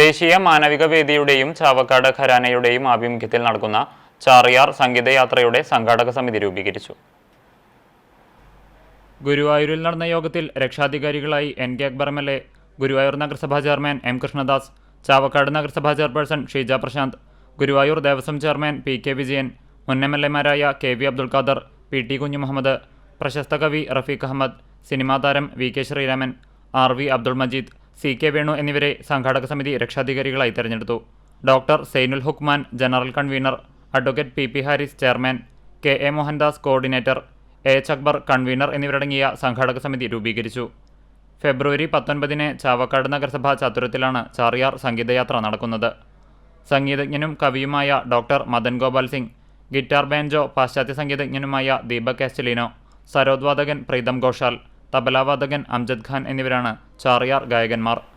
ദേശീയ മാനവിക വേദിയുടെയും ചാവക്കാട് ഖരാനയുടെയും ആഭിമുഖ്യത്തിൽ നടക്കുന്ന ചാറിയാർ സംഗീതയാത്രയുടെ സംഘാടക സമിതി രൂപീകരിച്ചു. ഗുരുവായൂരിൽ നടന്ന യോഗത്തിൽ രക്ഷാധികാരികളായി N K Akbar M L A Guruvayur നഗരസഭാ ചെയർമാൻ എം കൃഷ്ണദാസ് ചാവക്കാട് നഗരസഭാ chairperson Sheeja Prashanth Guruvayur Devaswom chairman P K Vijayan മുൻ M L എമാരായ K V Abdul Khader P T Kunju Muhammad പ്രശസ്ത കവി റഫീഖ് അഹമ്മദ് സിനിമാ താരം V K Sreeraman R V Abdul Majeed C K Venu എന്നിവരെ സംഘാടക സമിതി രക്ഷാധികാരികളായി തെരഞ്ഞെടുത്തു. Doctor Zainul Hukman general convener advocate P P Haris chairman K A Mohandas coordinator A H Akbar convener എന്നിവരടങ്ങിയ സംഘാടക സമിതി രൂപീകരിച്ചു. ഫെബ്രുവരി പത്തൊൻപതിന് ചാവക്കാട് നഗരസഭാ ചത്തുരത്തിലാണ് ചാറിയാർ സംഗീതയാത്ര നടക്കുന്നത്. സംഗീതജ്ഞനും കവിയുമായ doctor Madan Gopal Singh guitar banjo പാശ്ചാത്യ സംഗീതജ്ഞനുമായ ദീപക് കാസ്റ്റലിനോ സരോദ്വാദകൻ പ്രീതം ഘോഷാൽ തബലാവാദകൻ അംജദ് ഖാൻ എന്നിവരാണ് ചാറിയാർ ഗായകന്മാർ.